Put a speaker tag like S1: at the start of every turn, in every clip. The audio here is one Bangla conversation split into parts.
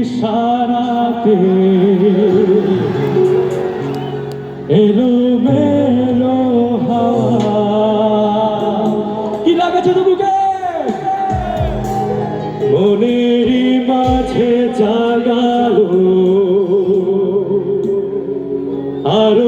S1: ইশারাতে এলো মেলো কি লাগাচ্ছে বুকে মনের মাঝে জাগালো। আরও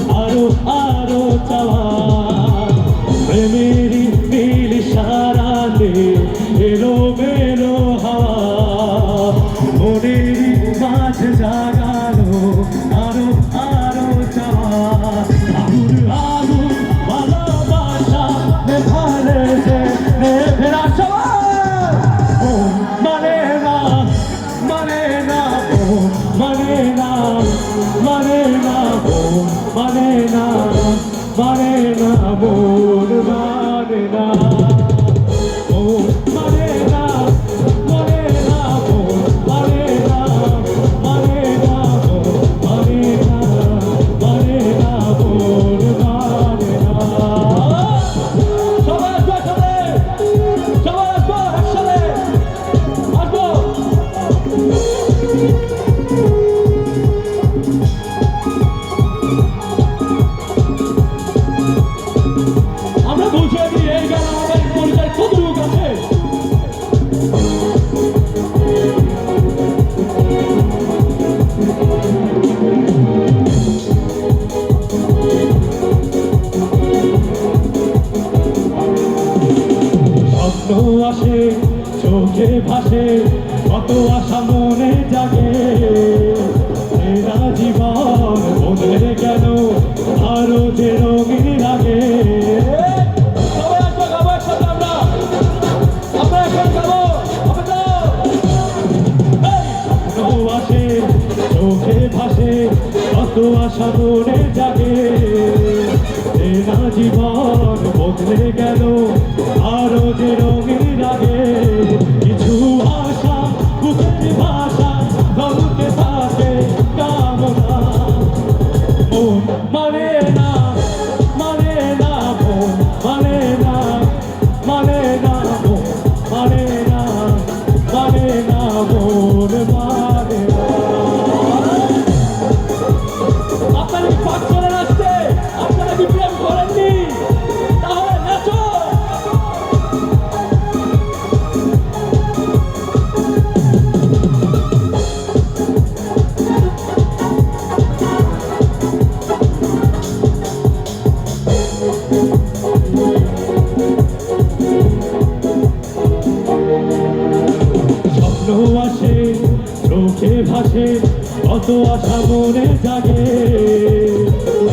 S1: I don't, I আসে কত আশা মনে জাগে। জীবন ওদের কেন আরও যে রঙিন লাগে চোখে কত জাগে। এরা জীবন বদলে গেল আরও যে রঙিন জাগে তো আশা মনে জাগে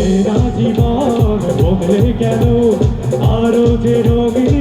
S1: এরা জীবন বদলে গেল আরও যে রঙিন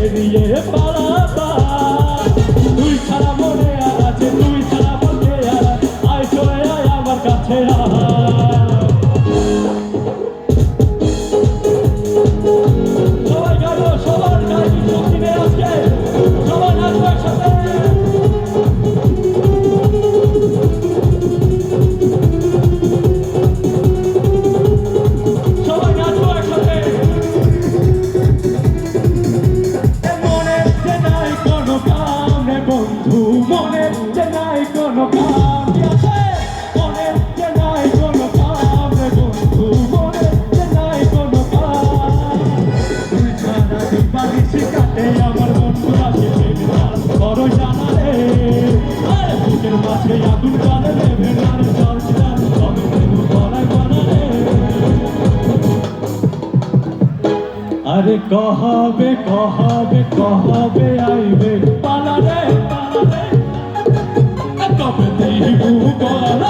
S1: baby, yeah, মনের যে নাই কোনো কাম আছে মনের যে নাই কোনো কাম রে বন্ধু, মনের যে নাই কোনো কাম। তুই ছাড়া দিবালিশি কাটে আমার বন্ধু আছে বড় জানা রে। বুকের মাঝে আগুন কালে রে জল জল তবে গলায় বানালে আরে কহবে কহবে কহবে, আইবে, পালা রে পালা রে। হবে দেহ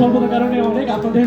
S1: সর্বদা কারণে অনেক আপনাদের